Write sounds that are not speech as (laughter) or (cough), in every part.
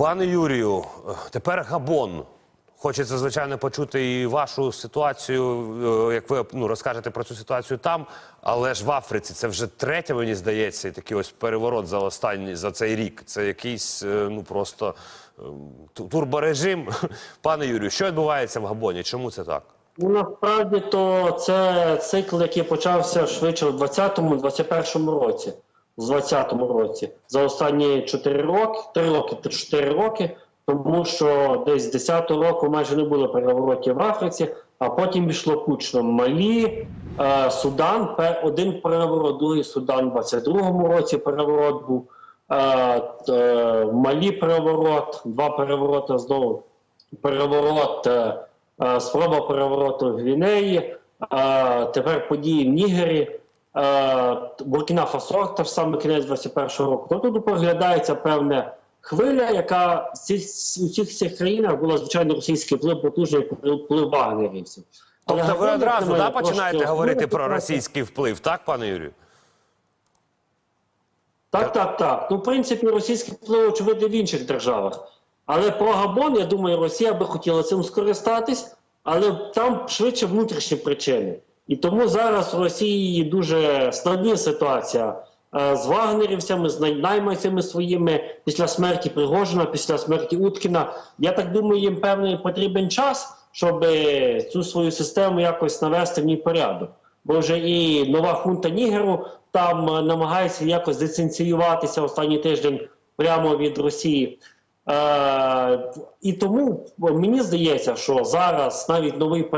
Пане Юрію, тепер Габон. Хочеться, звичайно, почути і вашу ситуацію, е, як ви ну, розкажете про цю ситуацію там, але ж в Африці це вже третє, мені здається, такий ось переворот за останній за цей рік. Це якийсь е, ну просто е, турборежим. (laughs) Пане Юрію, що відбувається в Габоні? Чому це так? Ну, насправді то це цикл, який почався швидше в 20-21 році. З 20-му році. За останні 4 роки, 3 роки та 4 роки, тому що десь з 10-го року майже не було переворотів в Африці, а потім пішло кучно. Малі, е, Судан, один переворот, другий Судан в 22-му році переворот був. Е, е, Малі переворот, два перевороти знову. Переворот, спроба перевороту в Гвінеї, тепер події в Нігері, Буркіна Фасо, теж саме кінець 21-го року. Тобто тут проглядається певна хвиля, яка у всіх цих країнах була звичайно російський вплив, потужний вплив вагнерівців. Тобто ви одразу да, починаєте трошки говорити про російський вплив, так, пане Юрію? Так, так, так. Ну, в принципі, російський вплив очевидно в інших державах. Але про Габон, я думаю, Росія би хотіла цим скористатись, але там швидше внутрішні причини. І тому зараз в Росії дуже складна ситуація е, з вагнерівцями, з най- найманцями своїми після смерті Пригожина, після смерті Уткіна. Я так думаю, їм певний потрібен час, щоб е, цю свою систему якось навести в ній порядок. Бо вже і нова хунта Нігеру там намагається якось деценціюватися останній тиждень прямо від Росії. Е, і тому мені здається, що зараз навіть новий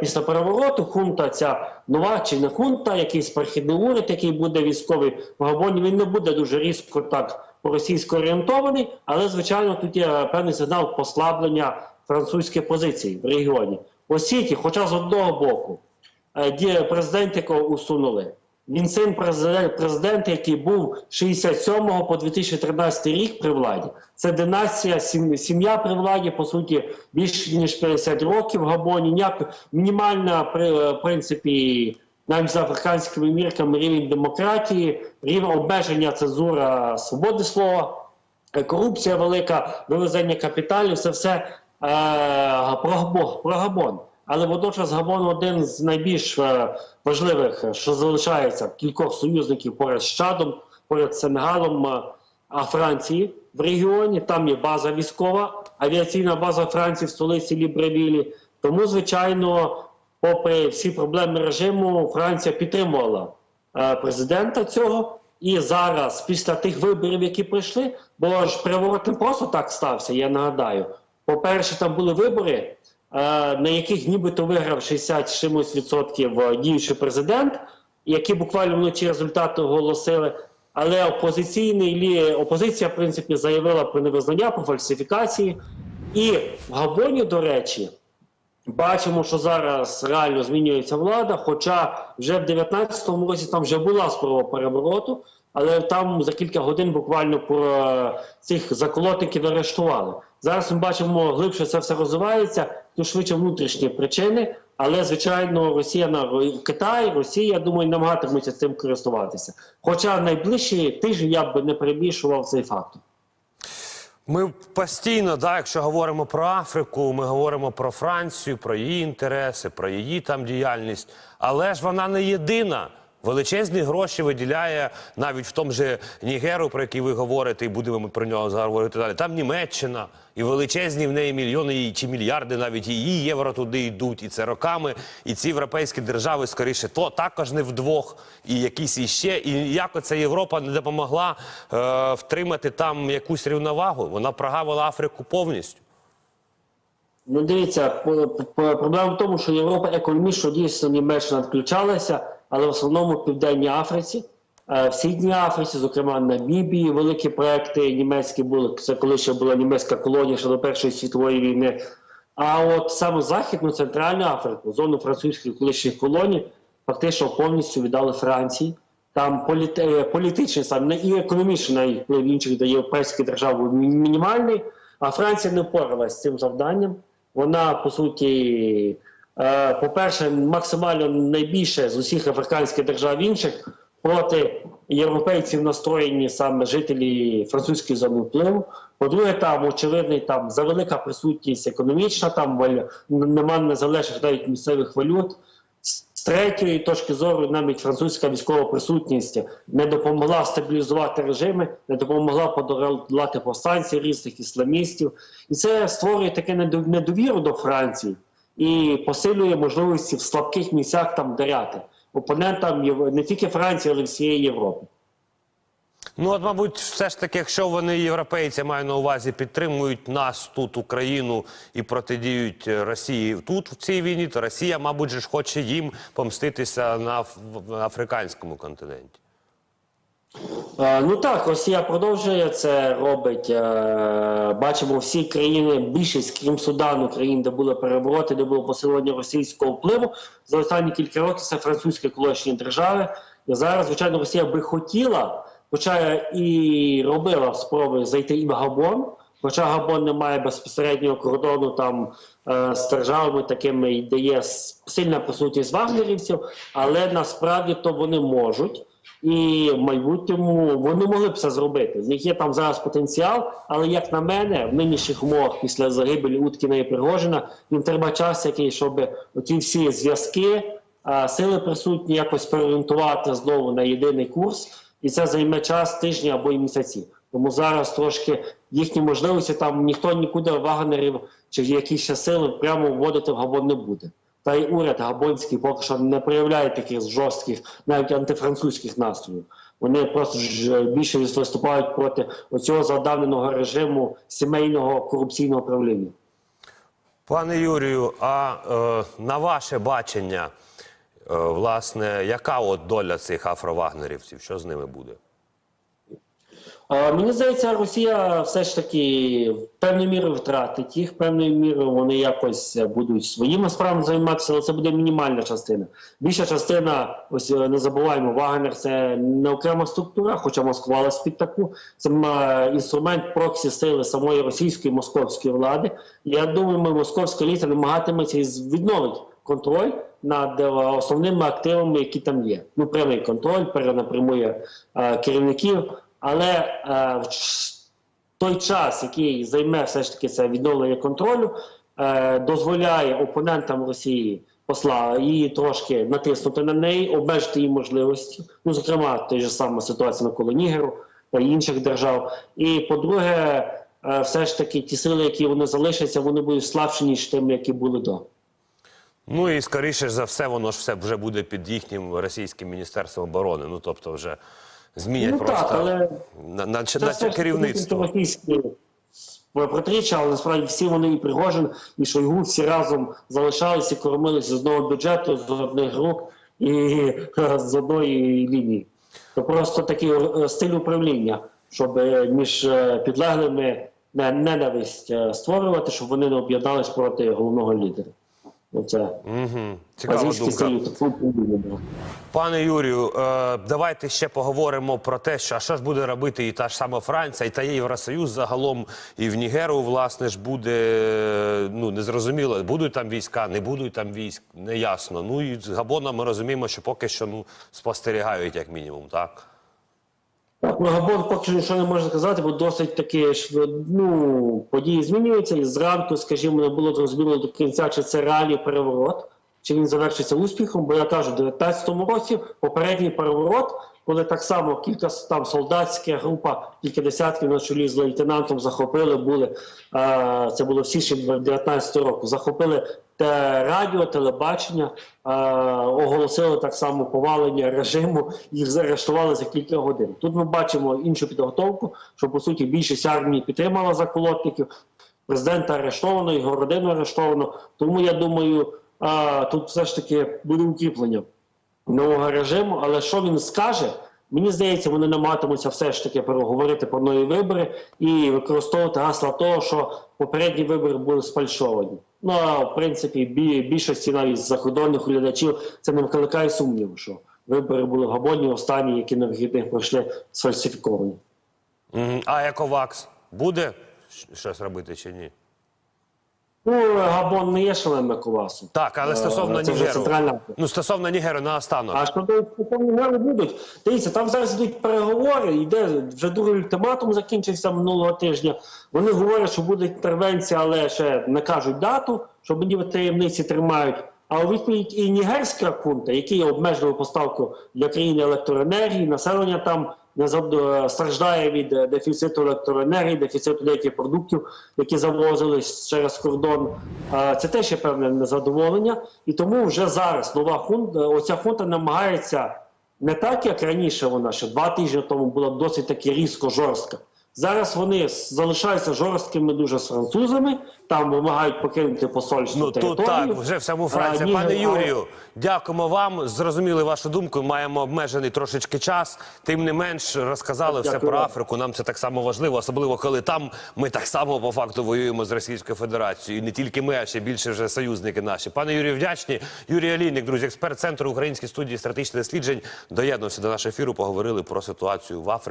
після перевороту хунта, ця нова чи не хунта, якийсь перехідний уряд, який буде військовий в Габоні, він не буде дуже різко так російсько орієнтований, але звичайно тут є певний сигнал послаблення французької позиції в регіоні. Осіті, хоча з одного боку, е, президент, якого усунули. Він син президент, президента, який був з 67 по 2013 рік при владі. Це династія, сім'я при владі, по суті, більше ніж 50 років в Габоні. Ніяк мінімальна при е, принципі. Навіть за африканськими мірками рівень демократії, рівень обмеження цензура свободи слова, е, корупція велика, вивезення капіталів, це все е, про, про Габон. Але водночас Габон один з найбільш е, важливих, е, що залишається кількох союзників поряд з Чадом, поряд з Сенегалом, е, а Франції в регіоні. Там є база військова, авіаційна база Франції в столиці Лібревілі. Тому, звичайно, попри всі проблеми режиму, Франція підтримувала президента цього. І зараз, після тих виборів, які прийшли, бо ж переворот не просто так стався, я нагадаю. По-перше, там були вибори, на яких нібито виграв 60 чимось відсотків е, діючий президент, які буквально вночі результати оголосили. Але опозиційний опозиція, в принципі, заявила про невизнання, про фальсифікації. І в Габоні, до речі, бачимо, що зараз реально змінюється влада. Хоча вже в 19-му році там вже була спроба перевороту, але там за кілька годин буквально е, цих заколотників арештували. Зараз ми бачимо глибше це все розвивається, то швидше внутрішні причини. Але звичайно, Росія на Китай, Росія, я думаю, намагатимуться цим користуватися. Хоча найближчі тижні я б не перебільшував цей фактор. Ми постійно, да, якщо говоримо про Африку, ми говоримо про Францію, про її інтереси, про її там діяльність. Але ж вона не єдина. Величезні гроші виділяє навіть в тому же Нігеру, про який ви говорите, і будемо про нього зараз говорити далі. Там Німеччина, і величезні в неї мільйони чи мільярди навіть її євро туди йдуть, і це роками. І ці європейські держави скоріше то також не вдвох, і якісь іще. І як оця Європа не допомогла е, втримати там якусь рівновагу. Вона прогавила Африку повністю. Ну, дивіться, проблема в тому, що Європа економічно дійсно Німеччина відключалася, але в основному в Південній Африці, е, в Східній Африці, зокрема Намібії, великі проекти німецькі були. Це коли ще була німецька колонія ще до Першої світової війни. А от саме Західну Центральну Африку, зону французьких колишніх колоній, фактично повністю віддали Франції. Там е, політичний сам і економічний вплив інших до європейських держав мінімальний. А Франція не впоралась з цим завданням. Вона по суті, по-перше, максимально найбільше з усіх африканських держав інших проти європейців настроєні саме жителі французької зони впливу. По-друге, там очевидний там завелика присутність економічна, там нема незалежних навіть місцевих валют. З третьої точки зору, навіть французька військова присутність не допомогла стабілізувати режими, не допомогла подолати повстанців різних ісламістів, і це створює таке недо- недовіру до Франції і посилює можливості в слабких місцях там даряти опонентам не тільки Франції, але й всієї Європи. Ну, от, мабуть, все ж таки, якщо вони європейці маю на увазі, підтримують нас тут, Україну, і протидіють е, Росії тут в цій війні, то Росія, мабуть, ж хоче їм помститися на африканському континенті. Е, Ну так, Росія продовжує це робить. Е, Бачимо всі країни, більшість, крім Судану, країн, де були перевороти, де було посилення російського впливу. За останні кілька років це французькі колишні держави. І зараз, звичайно, Росія би хотіла, хоча і робила спроби зайти і в Габон. Хоча Габон не має безпосереднього кордону там е, з державами, такими де є сильна присутність вагнерівців, але насправді то вони можуть. І в майбутньому вони могли б це зробити. Них є там зараз потенціал, але як на мене, в нинішніх умовах після загибелі Уткіна і Пригожина їм треба час, який, щоб оці всі зв'язки, сили присутні якось переорієнтувати знову на єдиний курс, і це займе час тижні або й місяці. Тому зараз трошки їхні можливості там ніхто нікуди вагнерів чи якісь сили прямо вводити в Габон не буде. Та й уряд габонський поки що не проявляє таких жорстких, навіть антифранцузьких настроїв. Вони просто ж більше виступають проти оцього задавненого режиму сімейного корупційного правління. Пане Юрію, а е, на ваше бачення, е, власне, яка от доля цих афровагнерівців? Що з ними буде? Е, Мені здається, Росія все ж таки певною мірою втратить їх, певною мірою вони якось будуть своїми справами займатися, але це буде мінімальна частина. Більша частина, ось е, не забуваємо, Вагнер це не окрема структура, хоча маскувалась під таку. Це інструмент проксі сили самої російської московської влади. Я думаю, московська еліта намагатиметься відновити контроль над е, основними активами, які там є. Ну, прямий контроль, перенапрямує е, керівників. Але е, в той час, який займе все ж таки це відновлення контролю, е, дозволяє опонентам Росії посла її трошки натиснути на неї, обмежити її можливості. Ну, зокрема, той же сама ситуація навколо Нігеру та інших держав. І по-друге, е, все ж таки ті сили, які вони залишаться, вони будуть слабші ніж тими, які були до. Ну і скоріше за все, воно ж все вже буде під їхнім російським міністерством оборони. Ну тобто, вже змінять Ну, просто так, але на, на, Це на керівництво. російські протиріччя, але насправді всі вони і Пригожин, і Шойгу всі разом залишалися, кормилися з одного бюджету, з одних рук і е, з одної лінії. То просто такий е, стиль управління, щоб е, між е, підлеглими ненависть е, створювати, щоб вони не об'єднались проти головного лідера. Угу. Цікава думка. Пане Юрію, е, давайте ще поговоримо про те, що а що ж буде робити і та ж сама Франція, і та Євросоюз загалом, і в Нігеру, власне ж, буде ну незрозуміло, будуть там війська, не будуть там військ, неясно. Ну і з Габона ми розуміємо, що поки що ну спостерігають, як мінімум, так. Так, ну Габон поки що не можна сказати, бо досить таки ну, події змінюються. І зранку, скажімо, не було зрозуміло до кінця, чи це реальний переворот, чи він завершиться успіхом. Бо я кажу, в 19-му році попередній переворот, коли так само кілька там солдатська група, кілька десятків на чолі з лейтенантом захопили, були це було в січні 19 року. Захопили те радіо, телебачення, е, оголосили так само повалення режиму, їх заарештували за кілька годин. Тут ми бачимо іншу підготовку, що по суті більшість армії підтримала заколотників. Президента арештовано, його родину арештовано. Тому я думаю, а, тут все ж таки буде укріплення нового режиму. Але що він скаже? Мені здається, вони намагатимуться все ж таки переговорити про нові вибори і використовувати гасла того, що попередні вибори були сфальшовані. Ну а в принципі, бі- більшості навіть закордонних глядачів це не викликає сумніву, що вибори були в Габоні останні, які на вихідних пройшли сфальсифіковані. А Ековакс буде щось робити чи ні? Ну, Габон не є членом ЕКОВАСу. Так, але Е, стосовно це Нігеру. центральна. Ну, стосовно Нігеру наостанок. А щодо не будуть, дивіться, там зараз йдуть переговори, йде вже другий ультиматум закінчився минулого тижня. Вони говорять, що буде інтервенція, але ще не кажуть дату, щоб ніби таємниці тримають. А у відповідь і нігерська хунта, який обмежував поставку для країни електроенергії, населення там страждає від е, дефіциту електроенергії, дефіциту деяких продуктів, які завозились через кордон. Е, Це теж є певне незадоволення, і тому вже зараз нова хунта, оця хунта намагається не так, як раніше вона ще два тижні тому була досить таки різко жорстка. Зараз вони залишаються жорсткими дуже з французами, там вимагають покинути посольство Ну тут територію. так, вже в самому Франції. А, ні, Пане а- Юрію, дякуємо вам. Зрозуміли вашу думку. Маємо обмежений трошечки час. Тим не менш, розказали все про. Африку. Нам це так само важливо, особливо коли там ми так само по факту воюємо з Російською Федерацією. І не тільки ми, а ще більше вже союзники наші. Пане Юрію, вдячні. Юрій Алійник, друзі, експерт центру Української студії стратегічних досліджень, доєднувся до нашого ефіру. Поговорили про ситуацію в Африці.